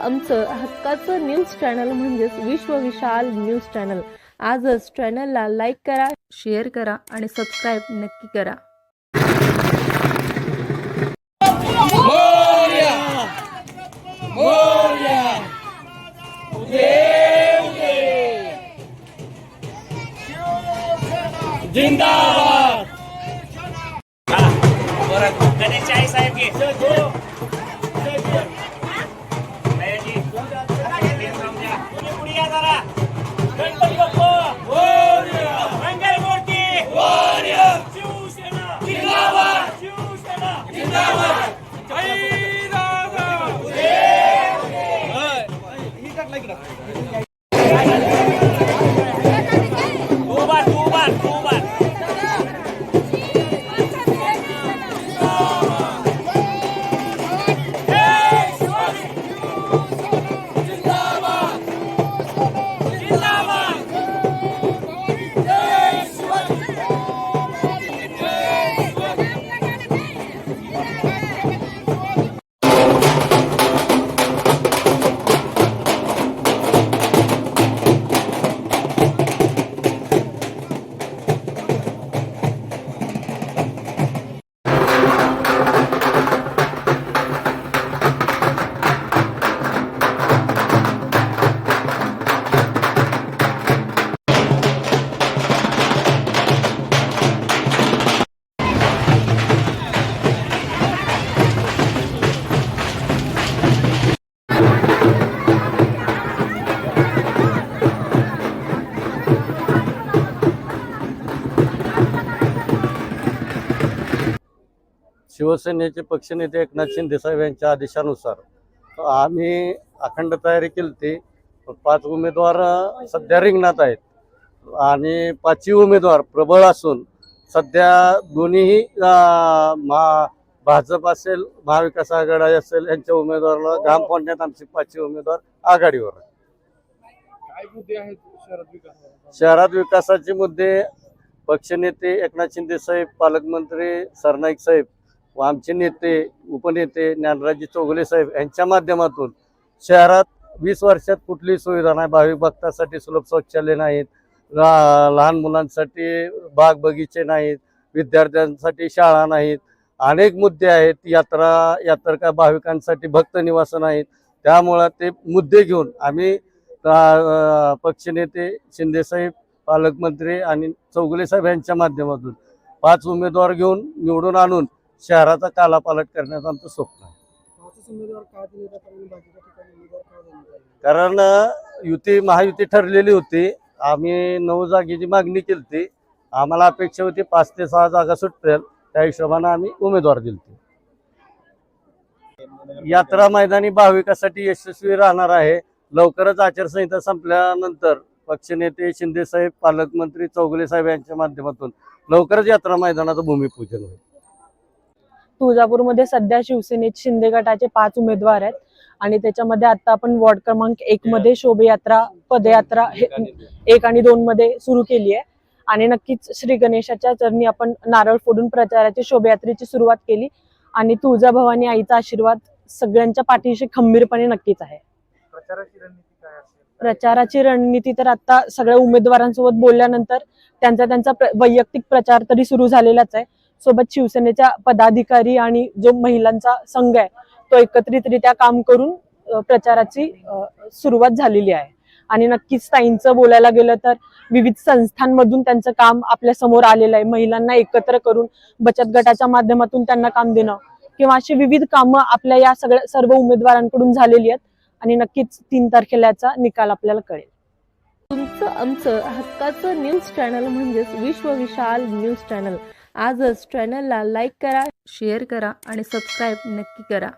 आमचं हक्काचं news channel म्हणजेच विश्व विशाल न्यूज चॅनल आजच चॅनलला लाईक करा शेअर करा आणि सबस्क्राईब नक्की करा. गणेश आई साहेब Hello. शिवसेनेचे पक्षनेते एकनाथ शिंदे साहेब यांच्या आदेशानुसार आम्ही अखंड तयारी केली. ती पाच उमेदवार सध्या रिंगणात आहेत. आणि पाचही उमेदवार प्रबळ असून सध्या दोन्हीही महा भाजप असेल महाविकास आघाडी असेल यांच्या उमेदवाराला घाम फोडण्यात आमचे पाचही उमेदवार आघाडीवर शहरात विकासाचे मुद्दे पक्षनेते एकनाथ शिंदे साहेब पालकमंत्री सरनाईक साहेब व आमचे नेते उपनेते ज्ञानराजी चौगले साहेब यांच्या माध्यमातून शहरात वीस वर्षात कुठली सुविधा नाही. भाविक भक्तासाठी सुलभ शौचालय नाहीत. लहान मुलांसाठी बाग बगीचे नाहीत. विद्यार्थ्यांसाठी शाळा नाहीत. अनेक मुद्दे आहेत. यात्रा यात्रा भाविकांसाठी भक्त निवास नाहीत. त्यामुळं ते मुद्दे घेऊन आम्ही पक्षनेते शिंदेसाहेब पालकमंत्री आणि चौगुले साहेब यांच्या माध्यमातून पाच उमेदवार घेऊन निवडून आणून शहराचा कालापालट करण्याचं आमचं स्वप्न आहे? कारण युती महायुती ठरलेली होती. आम्ही नऊ जागेची मागणी केली होती आम्हाला अपेक्षा होती पाच ते सहा जागा सुटतील. त्या हिशोबानं आम्ही उमेदवार दिले यात्रा मैदानी भाविकासाठी यशस्वी राहणार आहे. लवकरच आचारसंहिता संपल्यानंतर पक्षनेते शिंदेसाहेब पालकमंत्री चौगुले साहेब यांच्या माध्यमातून लवकरच यात्रा मैदानाचं भूमिपूजन होईल. तुळजापूरमध्ये सध्या शिवसेनेचे शिंदे गटाचे पाच उमेदवार आहेत. आणि त्याच्यामध्ये आता आपण वॉर्ड क्रमांक एक मध्ये शोभयात्रा पदयात्रा हे एक आणि दोन मध्ये सुरू केली आहे. आणि नक्कीच श्री गणेशाच्या चरणी आपण नारळ फोडून प्रचाराची शोभायात्रेची सुरुवात केली. आणि तुळजाभवानी आईचा आशीर्वाद सगळ्यांच्या पाठीशी खंबीरपणे नक्कीच आहे. प्रचाराची रणनीती काय असेल? प्रचाराची रणनीती तर आता सगळ्या उमेदवारांसोबत बोलल्यानंतर त्यांचा त्यांचा वैयक्तिक प्रचार तरी सुरू झालेलाच आहे. सोबत शिवसेनेच्या पदाधिकारी आणि जो महिलांचा संघ आहे तो एकत्रितरित्या काम करून प्रचाराची सुरुवात झालेली आहे. आणि नक्कीच ताईंचं बोलायला गेलं तर विविध संस्थांमधून त्यांचं काम आपल्यासमोर आलेलं आहे. महिलांना एकत्र करून बचत गटाच्या माध्यमातून त्यांना काम देणं किंवा अशी विविध कामं आपल्या या सगळ्या सर्व उमेदवारांकडून झालेली आहेत आणि नक्कीच तीन तारखेला याचा निकाल आपल्याला कळेल. तुमचं आमचं हक्काचं न्यूज चॅनल म्हणजेच विश्व विशाल न्यूज चॅनल आजच चॅनलला लाईक करा शेअर करा आणि सबस्क्राईब नक्की करा.